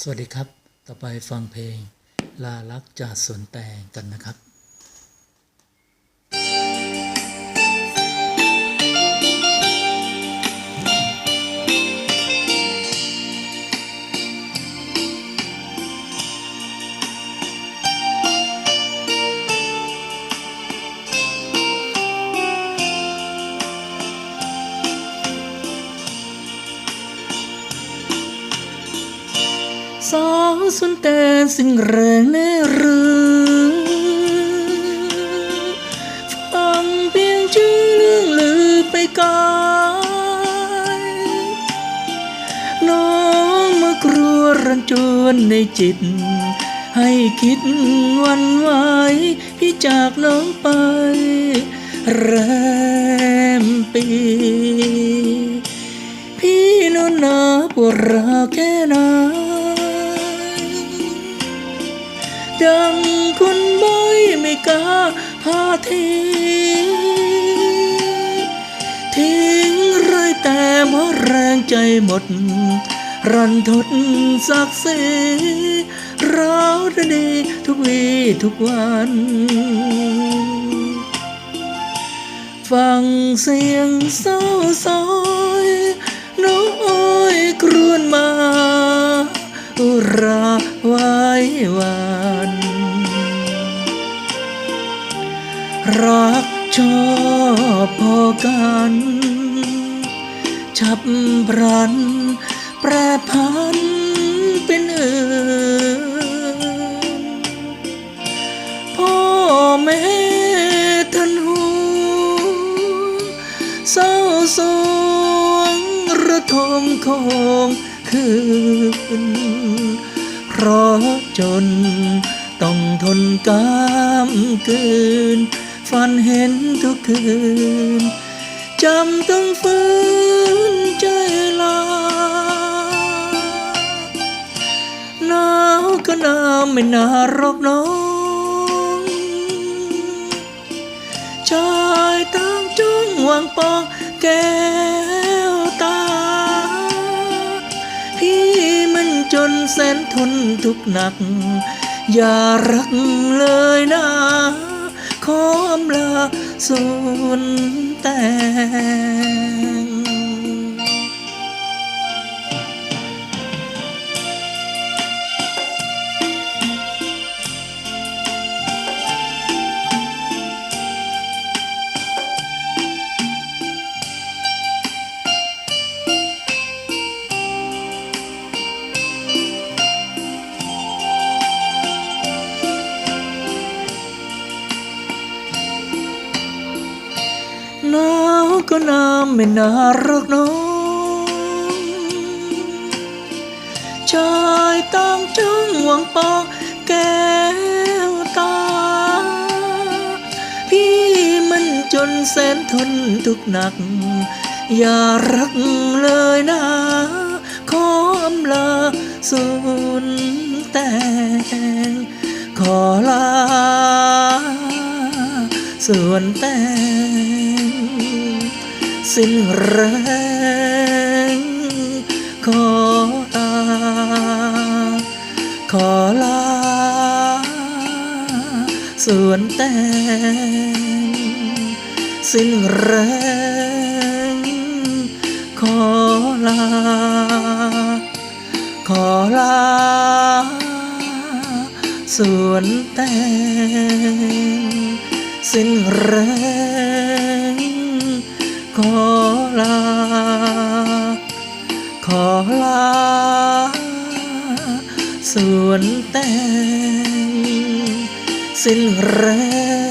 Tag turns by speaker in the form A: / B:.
A: สวัสดีครับ ต่อไปฟังเพลง ลาลักจากสวนแตงกันนะครับ สวนแตงสิ่งแรงแน่หรือฟังเพียงชื่อเรื่องลือไปไกลน้องมากลัวรันจวนในจิต ให้คิดวันไหวพี่จากน้องไป แรมปีพี่นอนนาปวดราวแค่ไหน ดังคนบ่อยไม่กล้าพาทิ้งทิ้งไรแต่เพราะแรงใจหมด รันทดสักเสีร้าวดีทุกวีทุกวันฟังเสียงเศร้าซอยน้อยครวนมา อุราไว้วัน รักชอบพอกัน ฉับพลัน แปรพันเป็นอื่น พ่อแม่ท่านหูเศร้าสวงระทมคงคืน เพราะจนต้องทนกามกืน ฝันเห็นทุกคืนจำต้องฝืนใจลาหนาวก็หนาวไม่น่ารอกน้องชายตั้งจ้องวางปองแก้วตา พี่มันจนแสนทนทุกหนัก อย่ารักเลยนะ ขออำลาสูนแต่ ก็นาวไม่น่ารักน้องชายตามจ้องหวังปองแก้วตา พี่มันจนแสนทนทุกหนัก อย่ารักเลยนะ ขออำลาสูนแต่งขอลาส่วนแต่ง สิ้นแรงขอลาขอลาส่วนแตงสิ้นแรงขอลา ขอลาส่วนแตงสิ้นแรง ลาสวนแตงสิ้นแรง